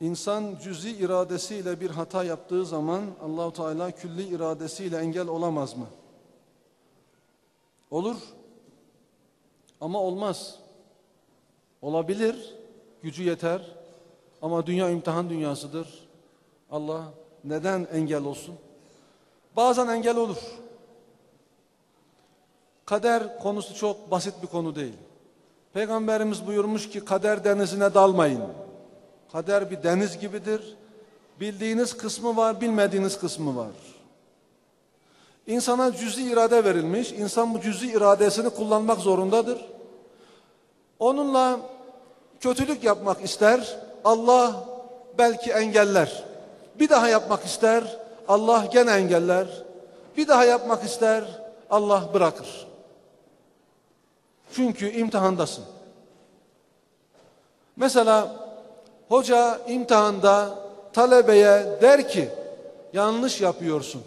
İnsan cüzi iradesiyle bir hata yaptığı zaman Allahu Teala külli iradesiyle engel olamaz mı? Olur. Ama olmaz. Olabilir. Gücü yeter. Ama dünya imtihan dünyasıdır. Allah neden engel olsun? Bazen engel olur. Kader konusu çok basit bir konu değil. Peygamberimiz buyurmuş ki kader denizine dalmayın. Kader bir deniz gibidir. Bildiğiniz kısmı var, bilmediğiniz kısmı var. İnsana cüzi irade verilmiş. İnsan bu cüzi iradesini kullanmak zorundadır. Onunla kötülük yapmak ister. Allah belki engeller. Bir daha yapmak ister. Allah gene engeller. Bir daha yapmak ister. Allah bırakır. Çünkü imtihandasın. Mesela hoca imtihanda talebeye der ki yanlış yapıyorsun.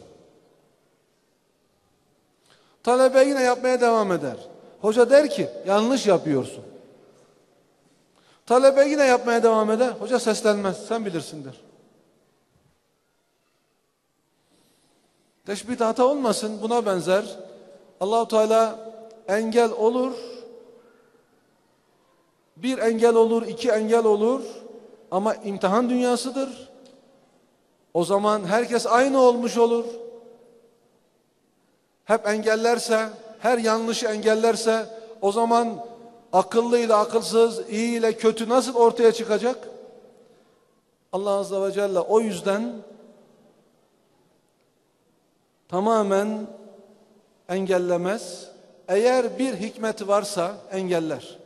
Talebe yine yapmaya devam eder. Hoca der ki yanlış yapıyorsun. Talebe yine yapmaya devam eder. Hoca seslenmez. Sen bilirsin der. Teşbih hata olmasın buna benzer. Allahu Teala engel olur. Bir engel olur, iki engel olur. Ama imtihan dünyasıdır. O zaman herkes aynı olmuş olur. Hep engellerse, her yanlışı engellerse o zaman akıllı ile akılsız, iyi ile kötü nasıl ortaya çıkacak? Allah Azze ve Celle o yüzden tamamen engellemez. Eğer bir hikmeti varsa engeller.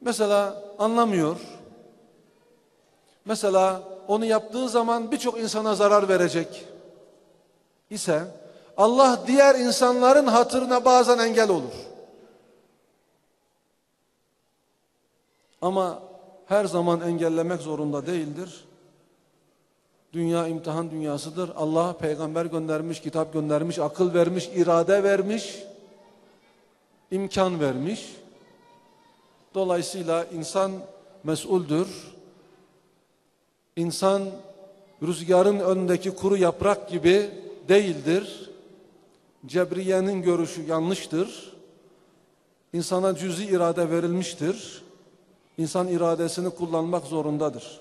Mesela anlamıyor. Mesela onu yaptığı zaman birçok insana zarar verecek ise Allah diğer insanların hatırına bazen engel olur. Ama her zaman engellemek zorunda değildir. Dünya imtihan dünyasıdır. Allah peygamber göndermiş, kitap göndermiş, akıl vermiş, irade vermiş, imkan vermiş. Dolayısıyla insan mesuldür. İnsan rüzgarın önündeki kuru yaprak gibi değildir. Cebriye'nin görüşü yanlıştır. İnsana cüzi irade verilmiştir. İnsan iradesini kullanmak zorundadır.